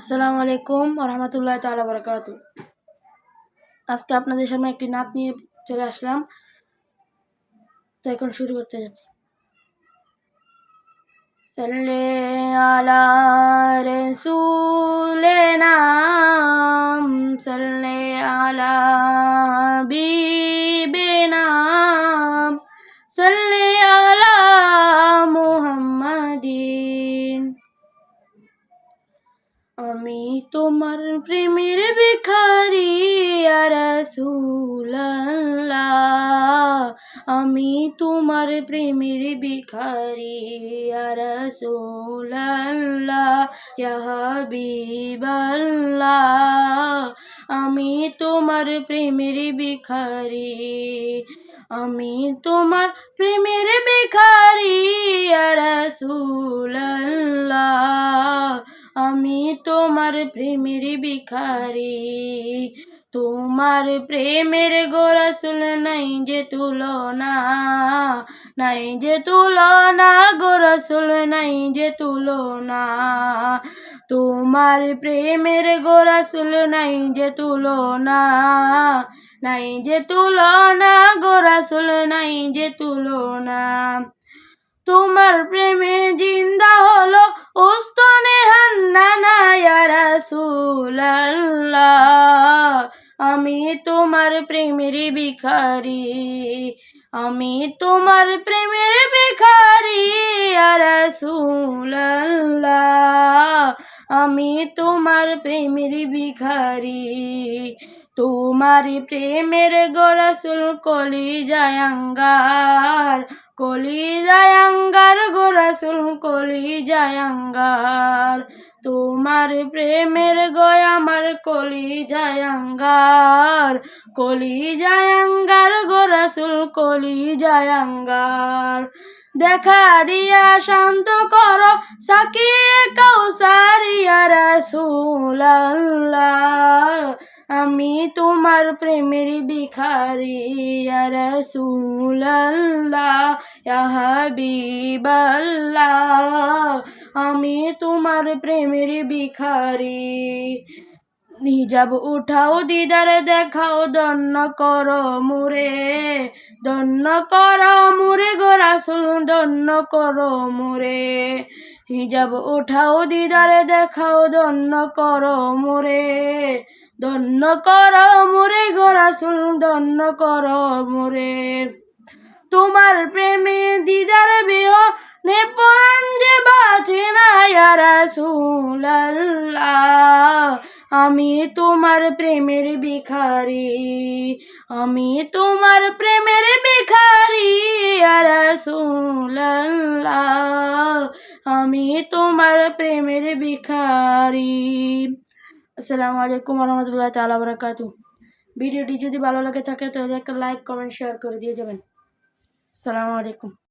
আসসালামু আলাইকুম রহমতুল্লাহ তালা বরকাত আজকে আপনাদের সামনে একটি নাত নিয়ে চলে আসলাম। তো এখন শুরু করতে যাচ্ছি। সাল্লে আলা রসুলে নাম, সাল্লে আলা বিবে নাম, সাল্লে তোমার প্রেমের ভিখারি রসুল্লাহ আমি তোমার প্রেমের ভিখারি রসুল্লাহ হাবিবাল্লাহ। আমি তোমার প্রেমের ভিখারি, আমি তোমার প্রেমের ভিখারি রসুল্লাহ আমি তোমার প্রেমের ভিখারি, তোমার প্রেমের গোরসুল নাই যে তুলনা, নাই যে তুলনা গোরসুল নাই যে তুলনা। তোমার প্রেমের গোরসুল নাই যে তুলনা, নাই যে তুলনা গোরসুল নাই যে তুলনা। তোমার প্রেমে জিন্দা হলো উস্তনে হান্নানা রাসূলুল্লাহ, আমি তোমার প্রেমের ভিখারি, আমি তোমার প্রেমের ভিখারি রাসূলুল্লাহ, আমি তোমার প্রেমের ভিখারি। তোমার প্রেমের গোরসুল কলি জায়াঙ্গার কলি জায়াঙ্গার গোরসুল কলি জায়াঙ্গার। তোমার প্রেমের গয় আমার কলি জায়াঙ্গার। কলি জায়াঙ্গার গোরসুল কলি জায়াঙ্গার। দেখা দিয়া শান্ত কর, সাকিয়ে কৌসারিয়া রসুল্লাহ আমি তোমার প্রেমের ভিখারি রসুল্লাহ হাবিবাল্লাহ। আমি তোমার প্রেমের ভিখারি। হিজাব উঠাও, দিদার দেখাও দন্ন কর মুরে দন্ন কর মুরে গোরাসুল দন্ন কর মুরে হিজাব উঠাও, দিদার দেখাও দন্ন কর মুরে দন্ন কর মুরে গোরাসুল দন্ন কর মুরে। তোমার প্রেমে দিদার বিহ নে পরাণ যে বাঁচে না রাসূলুল্লাহ আমি তোমার প্রেমের ভিখারি, আমি তোমার প্রেমের ভিখারি রাসূলুল্লাহ আমি তোমার প্রেমের ভিখারি। আসসালামু আলাইকুম রহমতুল্লাহ তালা বরাকাতু। ভিডিওটি যদি ভালো লাগে থাকে তাহলে একটা লাইক, কমেন্ট, শেয়ার করে দিয়ে যাবেন। আসসালামু আলাইকুম।